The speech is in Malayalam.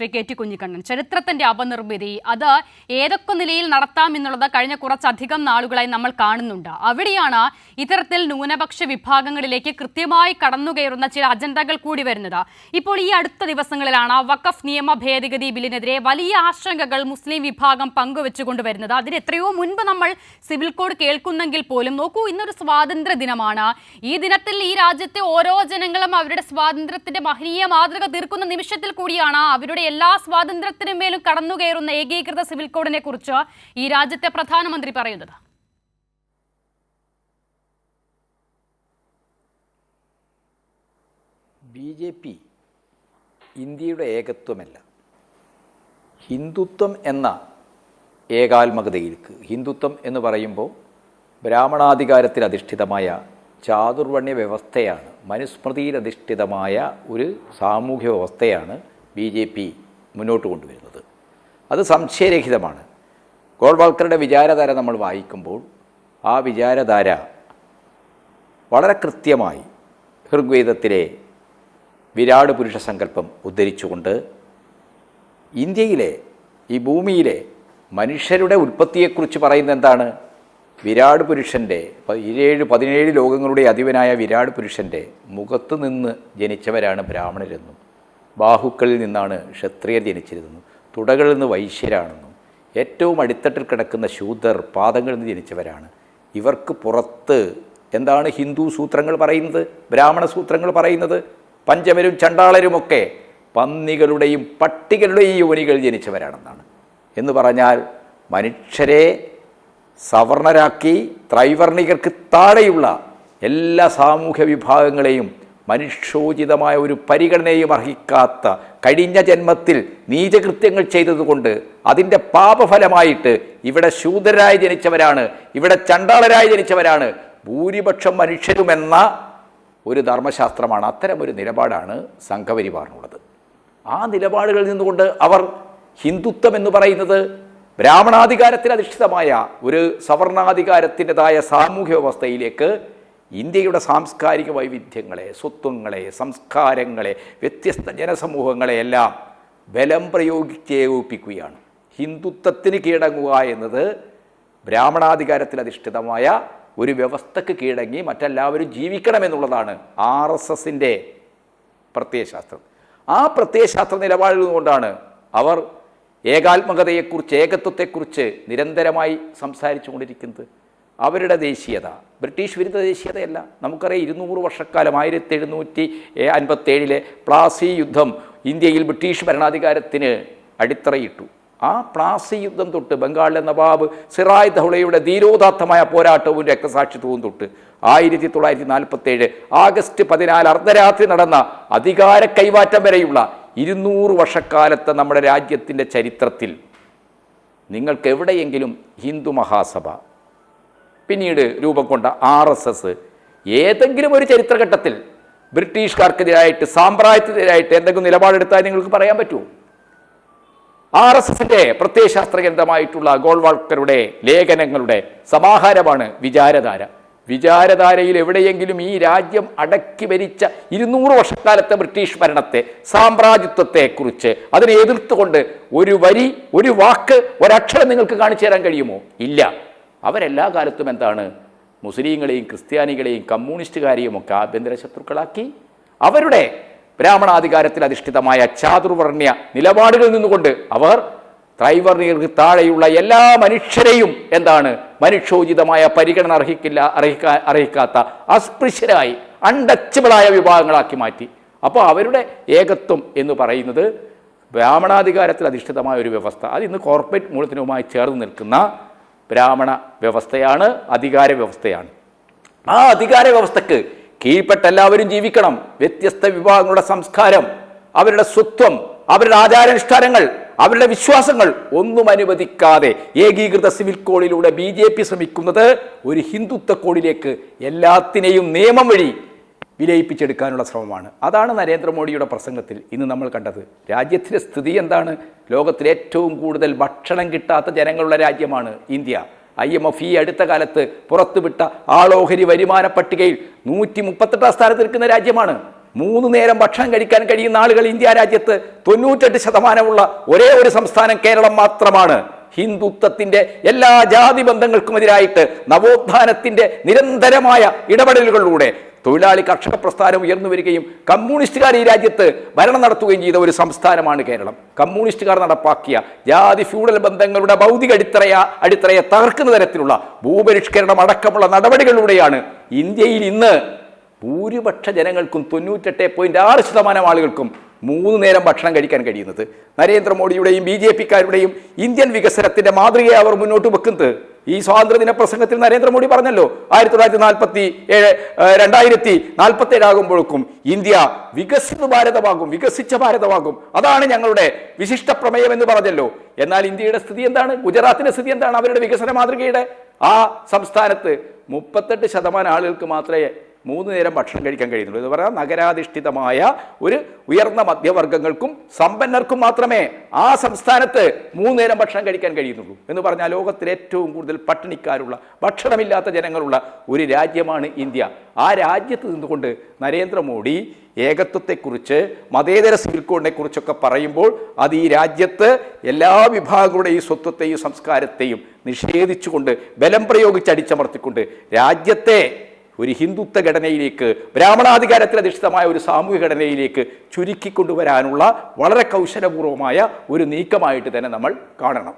Shri K T Kunhikannan. ചരിത്രത്തിന്റെ അപനിർമ്മിതി. അത് ഏതൊക്കെ നിലയിൽ നടത്താം എന്നുള്ളത് കഴിഞ്ഞ കുറച്ചധികം നാളുകളായി നമ്മൾ കാണുന്നുണ്ട്. അവിടെയാണ് ഇത്തരത്തിൽ ന്യൂനപക്ഷ വിഭാഗങ്ങളിലേക്ക് കൃത്യമായി കടന്നു കയറുന്ന ചില അജണ്ടകൾ കൂടി വരുന്നത്. ഇപ്പോൾ ഈ അടുത്ത ദിവസങ്ങളിലാണ് വഖഫ് നിയമ ഭേദഗതി ബില്ലിനെതിരെ വലിയ ആശങ്കകൾ മുസ്ലിം വിഭാഗം പങ്കുവെച്ചുകൊണ്ട് വരുന്നത്. അതിന് എത്രയോ മുൻപ് നമ്മൾ സിവിൽ കോഡ് കേൾക്കുന്നെങ്കിൽ പോലും നോക്കൂ ഇന്നൊരു സ്വാതന്ത്ര്യ ദിനമാണ്. ഈ ദിനത്തിൽ ഈ രാജ്യത്തെ ഓരോ ജനങ്ങളും അവരുടെ സ്വാതന്ത്ര്യത്തിന്റെ മഹനീയ മാതൃക തീർക്കുന്ന നിമിഷത്തിൽ കൂടിയാണ് അവരുടെ എല്ലാ സ്വാതന്ത്ര്യത്തിനും മേലും കടന്നുകയറുന്ന ഏകീകൃത സിവിൽ കോഡിനെ കുറിച്ച് ഈ രാജ്യത്തെ പ്രധാനമന്ത്രി പറയുന്നത്? ബി ജെ പി ഇന്ത്യയുടെ ഏകത്വമല്ല. ഹിന്ദുത്വം എന്ന ഏകാത്മകതയിലേക്ക് ഹിന്ദുത്വം എന്ന് പറയുമ്പോൾ ബ്രാഹ്മണാധികാരത്തിൽ അധിഷ്ഠിതമായ ചാതുർവർണ്യ വ്യവസ്ഥയാണ് മനുസ്മൃതിയിൽ അധിഷ്ഠിതമായ ഒരു സാമൂഹ്യ വ്യവസ്ഥയാണ് ബി ജെ പി മുന്നോട്ട് കൊണ്ടുവരുന്നത്. അത് സംശയരഹിതമാണ്. ഗോൾവാൾക്കറുടെ വിചാരധാര നമ്മൾ വായിക്കുമ്പോൾ ആ വിചാരധാര വളരെ കൃത്യമായി ഋഗ്വേദത്തിലെ വിരാട് പുരുഷ സങ്കല്പം ഉദ്ധരിച്ചുകൊണ്ട് ഇന്ത്യയിലെ ഈ ഭൂമിയിലെ മനുഷ്യരുടെ ഉൽപ്പത്തിയെക്കുറിച്ച് പറയുന്നത് എന്താണ്? വിരാട് പുരുഷന്റെ ഇരേഴ് പതിനേഴ് ലോകങ്ങളുടെ അധിപനായ വിരാട് പുരുഷന്റെ മുഖത്ത് നിന്ന് ജനിച്ചവരാണ് ബ്രാഹ്മണരെന്നും ബാഹുക്കളിൽ നിന്നാണ് ക്ഷത്രിയർ ജനിച്ചിരുന്നത്. തുടകളിൽ നിന്ന് വൈശ്യരാണെന്നും ഏറ്റവും അടിത്തട്ടിൽ കിടക്കുന്ന ശൂദ്രർ പാദങ്ങളിൽ നിന്ന് ജനിച്ചവരാണ്. ഇവർക്ക് പുറത്ത് എന്താണ് ഹിന്ദു സൂത്രങ്ങൾ പറയുന്നത്? ബ്രാഹ്മണ സൂത്രങ്ങൾ പറയുന്നത്? പഞ്ചമരും ചണ്ടാളരുമൊക്കെ പന്നികളുടെയും പട്ടികളുടെയും യോനികൾ ജനിച്ചവരാണെന്നാണ്. എന്ന് പറഞ്ഞാൽ മനുഷ്യരെ സവർണരാക്കി ത്രൈവർണികർക്ക് താഴെയുള്ള എല്ലാ സാമൂഹ്യ വിഭാഗങ്ങളെയും മനുഷ്യോചിതമായ ഒരു പരിഗണനയും അർഹിക്കാത്ത കഴിഞ്ഞ ജന്മത്തിൽ നീചകൃത്യങ്ങൾ ചെയ്തതുകൊണ്ട് അതിന്റെ പാപഫലമായിട്ട് ഇവിടെ ശൂദ്രരായി ജനിച്ചവരാണ് ഇവിടെ ചണ്ടാളരായി ജനിച്ചവരാണ് ഭൂരിപക്ഷം മനുഷ്യരുമെന്ന ഒരു ധർമ്മശാസ്ത്രമാണ് അത്തരം ഒരു നിലപാടാണ് സംഘപരിവാറിനുള്ളത്. ആ നിലപാടുകളിൽ നിന്നുകൊണ്ട് അവർ ഹിന്ദുത്വം എന്ന് പറയുന്നത് ബ്രാഹ്മണാധികാരത്തിന് അധിഷ്ഠിതമായ ഒരു സവർണാധികാരത്തിന്റെതായ സാമൂഹ്യ വ്യവസ്ഥയിലേക്ക് ഇന്ത്യയുടെ സാംസ്കാരിക വൈവിധ്യങ്ങളെ സ്വത്വങ്ങളെ സംസ്കാരങ്ങളെ വ്യത്യസ്ത ജനസമൂഹങ്ങളെയെല്ലാം ബലം പ്രയോഗിച്ച് ഏകോപിപ്പിക്കുകയാണ് ഹിന്ദുത്വത്തിന് കീഴടങ്ങുക എന്നത് ബ്രാഹ്മണാധികാരത്തിൽ അധിഷ്ഠിതമായ ഒരു വ്യവസ്ഥക്ക് കീഴടങ്ങി മറ്റെല്ലാവരും ജീവിക്കണമെന്നുള്ളതാണ് ആർ എസ് എസിന്റെ പ്രത്യയശാസ്ത്രം. ആ പ്രത്യയശാസ്ത്ര നിലപാടിൽ നിന്നുകൊണ്ടാണ് അവർ ഏകാത്മകതയെക്കുറിച്ച് ഏകത്വത്തെക്കുറിച്ച് നിരന്തരമായി സംസാരിച്ചു കൊണ്ടിരിക്കുന്നത് അവരുടെ ദേശീയത. ബ്രിട്ടീഷ് വിരുദ്ധ ദേശീയതയല്ല. നമുക്കറിയാം ഇരുന്നൂറ് വർഷക്കാലം ആയിരത്തി എഴുന്നൂറ്റി അൻപത്തേഴിലെ പ്ലാസി യുദ്ധം ഇന്ത്യയിൽ ബ്രിട്ടീഷ് ഭരണാധികാരത്തിന് അടിത്തറയിട്ടു. ആ പ്ലാസി യുദ്ധം തൊട്ട് ബംഗാളിലെ നവാബ് സിറായ് ധൗളയുടെ ധീരോദാത്തമായ പോരാട്ടവും രക്തസാക്ഷിത്വവും തൊട്ട് ആയിരത്തി തൊള്ളായിരത്തി നാൽപ്പത്തേഴ് ആഗസ്റ്റ് പതിനാല് അർദ്ധരാത്രി നടന്ന അധികാര കൈമാറ്റം വരെയുള്ള ഇരുന്നൂറ് വർഷക്കാലത്തെ നമ്മുടെ രാജ്യത്തിന്റെ ചരിത്രത്തിൽ. നിങ്ങൾക്ക് എവിടെയെങ്കിലും ഹിന്ദു മഹാസഭ പിന്നീട് രൂപം കൊണ്ട ആർ എസ് എസ്. ഏതെങ്കിലും ഒരു ചരിത്രഘട്ടത്തിൽ ബ്രിട്ടീഷുകാർക്കെതിരായിട്ട് സാമ്പ്രായത്തിനെതിരായിട്ട് എന്തെങ്കിലും നിലപാടെടുത്താൽ നിങ്ങൾക്ക് പറയാൻ പറ്റുമോ ആർ എസ് എസിന്റെ പ്രത്യയശാസ്ത്ര കേന്ദ്രമായിട്ടുള്ള ഗോൾവാൾക്കറുടെ ലേഖനങ്ങളുടെ സമാഹാരമാണ് വിചാരധാര. വിചാരധാരയിൽ എവിടെയെങ്കിലും ഈ രാജ്യം അടക്കി ഭരിച്ച ഇരുന്നൂറ് വർഷക്കാലത്തെ ബ്രിട്ടീഷ് ഭരണത്തെ സാമ്രാജ്യത്വത്തെക്കുറിച്ച് അതിനെ എതിർത്തുകൊണ്ട് ഒരു വരി ഒരു വാക്ക് ഒരക്ഷരം നിങ്ങൾക്ക് കാണിച്ചു തരാൻ കഴിയുമോ? ഇല്ല. അവരെല്ലാ കാലത്തും എന്താണ്? മുസ്ലിങ്ങളെയും ക്രിസ്ത്യാനികളെയും കമ്മ്യൂണിസ്റ്റുകാരെയും ഒക്കെ ആഭ്യന്തര ശത്രുക്കളാക്കി അവരുടെ ബ്രാഹ്മണാധികാരത്തിൽ അധിഷ്ഠിതമായ ചാതുർവർണ്യ നിലപാടുകളിൽ നിന്നുകൊണ്ട് അവർ ത്രൈവർണികൾക്ക് താഴെയുള്ള എല്ലാ മനുഷ്യരെയും എന്താണ്? മനുഷ്യോചിതമായ പരിഗണന അർഹിക്കില്ല അർഹിക്കാ അർഹിക്കാത്ത അസ്പൃശ്യരായി അൺടച്ചബിളായ വിഭാഗങ്ങളാക്കി മാറ്റി. അപ്പോൾ അവരുടെ ഏകത്വം എന്ന് പറയുന്നത് ബ്രാഹ്മണാധികാരത്തിൽ അധിഷ്ഠിതമായ ഒരു വ്യവസ്ഥ. അത് ഇന്ന് കോർപ്പറേറ്റ് മൂലത്തിനുമായി ചേർന്ന് നിൽക്കുന്ന ബ്രാഹ്മണ വ്യവസ്ഥയാണ് അധികാര വ്യവസ്ഥയാണ്. ആ അധികാര വ്യവസ്ഥക്ക് കീഴ്പ്പെട്ട എല്ലാവരും ജീവിക്കണം. വ്യത്യസ്ത വിഭാഗങ്ങളുടെ സംസ്കാരം അവരുടെ സ്വത്വം അവരുടെ ആചാരാനുഷ്ഠാനങ്ങൾ അവരുടെ വിശ്വാസങ്ങൾ ഒന്നും അനുവദിക്കാതെ ഏകീകൃത സിവിൽ കോഡിലൂടെ ബി ജെ പി ശ്രമിക്കുന്നത് ഒരു ഹിന്ദുത്വ കോഡിലേക്ക് എല്ലാത്തിനെയും നിയമം വഴി വിലയിപ്പിച്ചെടുക്കാനുള്ള ശ്രമമാണ്. അതാണ് നരേന്ദ്രമോദിയുടെ പ്രസംഗത്തിൽ ഇന്ന് നമ്മൾ കണ്ടത്. രാജ്യത്തിന്റെ സ്ഥിതി എന്താണ്? ലോകത്തിൽ ഏറ്റവും കൂടുതൽ ഭക്ഷണം കിട്ടാത്ത ജനങ്ങളുള്ള രാജ്യമാണ് ഇന്ത്യ. ഐ എം എഫ് ഈ അടുത്ത കാലത്ത് പുറത്തുവിട്ട ആളോഹരി വരുമാന പട്ടികയിൽ നൂറ്റി മുപ്പത്തെട്ടാം സ്ഥാനത്ത് നിൽക്കുന്ന രാജ്യമാണ്. മൂന്ന് നേരം ഭക്ഷണം കഴിക്കാൻ കഴിയുന്ന ആളുകൾ ഇന്ത്യ രാജ്യത്ത് തൊണ്ണൂറ്റെട്ട് ശതമാനമുള്ള ഒരേ ഒരു സംസ്ഥാനം കേരളം മാത്രമാണ്. ഹിന്ദുത്വത്തിന്റെ എല്ലാ ജാതി ബന്ധങ്ങൾക്കും എതിരായിട്ട് നവോത്ഥാനത്തിന്റെ നിരന്തരമായ ഇടപെടലുകളിലൂടെ തൊഴിലാളി കർഷക പ്രസ്ഥാനം ഉയർന്നു വരികയും കമ്മ്യൂണിസ്റ്റുകാർ ഈ രാജ്യത്ത് ഭരണം നടത്തുകയും ചെയ്ത ഒരു സംസ്ഥാനമാണ് കേരളം. കമ്മ്യൂണിസ്റ്റുകാർ നടപ്പാക്കിയ ജാതി ഫ്യൂഡൽ ബന്ധങ്ങളുടെ ഭൗതിക അടിത്തറയ അടിത്തറയെ തകർക്കുന്ന തരത്തിലുള്ള ഭൂപരിഷ്കരണം അടക്കമുള്ള നടപടികളിലൂടെയാണ് ഇന്ത്യയിൽ ഇന്ന് ഭൂരിപക്ഷ ജനങ്ങൾക്കും തൊണ്ണൂറ്റെട്ട് പോയിന്റ് ആറ് ശതമാനം ആളുകൾക്കും മൂന്ന് നേരം ഭക്ഷണം കഴിക്കാൻ കഴിയുന്നത്. നരേന്ദ്രമോദിയുടെയും ബി ജെ പിക്കാരുടെയും ഇന്ത്യൻ വികസനത്തിന്റെ മാതൃകയെ അവർ മുന്നോട്ട് വെക്കുന്നത്. ഈ സ്വാതന്ത്ര്യദിന പ്രസംഗത്തിൽ നരേന്ദ്രമോദി പറഞ്ഞല്ലോ ആയിരത്തി തൊള്ളായിരത്തി നാൽപ്പത്തി ഏഴ് രണ്ടായിരത്തി നാൽപ്പത്തി ഏഴാകുമ്പോഴേക്കും ഇന്ത്യ വികസിത ഭാരതമാകും വികസിച്ച ഭാരതമാകും. അതാണ് ഞങ്ങളുടെ വിശിഷ്ട പ്രമേയം എന്ന് പറഞ്ഞല്ലോ. എന്നാൽ ഇന്ത്യയുടെ സ്ഥിതി എന്താണ്? ഗുജറാത്തിന്റെ സ്ഥിതി എന്താണ്? അവരുടെ വികസന മാതൃകയുടെ ആ സംസ്ഥാനത്ത് മുപ്പത്തെട്ട് ശതമാനം ആളുകൾക്ക് മാത്രമേ മൂന്ന് നേരം ഭക്ഷണം കഴിക്കാൻ കഴിയുന്നുള്ളൂ. എന്ന് പറഞ്ഞാൽ നഗരാധിഷ്ഠിതമായ ഒരു ഉയർന്ന മധ്യവർഗങ്ങൾക്കും സമ്പന്നർക്കും മാത്രമേ ആ സംസ്ഥാനത്ത് മൂന്ന് നേരം ഭക്ഷണം കഴിക്കാൻ കഴിയുന്നുള്ളൂ. എന്ന് പറഞ്ഞാൽ ലോകത്തിൽ ഏറ്റവും കൂടുതൽ പട്ടിണിക്കാരുള്ള ഭക്ഷണമില്ലാത്ത ജനങ്ങളുള്ള ഒരു രാജ്യമാണ് ഇന്ത്യ. ആ രാജ്യത്ത് നിന്നുകൊണ്ട് നരേന്ദ്രമോദി ഏകത്വത്തെക്കുറിച്ച് മതേതര സിവിൽ പറയുമ്പോൾ അത് ഈ രാജ്യത്ത് എല്ലാ വിഭാഗങ്ങളുടെയും സ്വത്വത്തെയും സംസ്കാരത്തെയും നിഷേധിച്ചുകൊണ്ട് ബലം പ്രയോഗിച്ച് അടിച്ചമർത്തിക്കൊണ്ട് രാജ്യത്തെ ഒരു ഹിന്ദുത്വ ഘടനയിലേക്ക് ബ്രാഹ്മണാധികാരത്തിൽ അധിഷ്ഠിതമായ ഒരു സാമൂഹിക ഘടനയിലേക്ക് ചുരുക്കിക്കൊണ്ടുവരാനുള്ള വളരെ കൗശലപൂർവമായ ഒരു നീക്കമായിട്ട് തന്നെ നമ്മൾ കാണണം.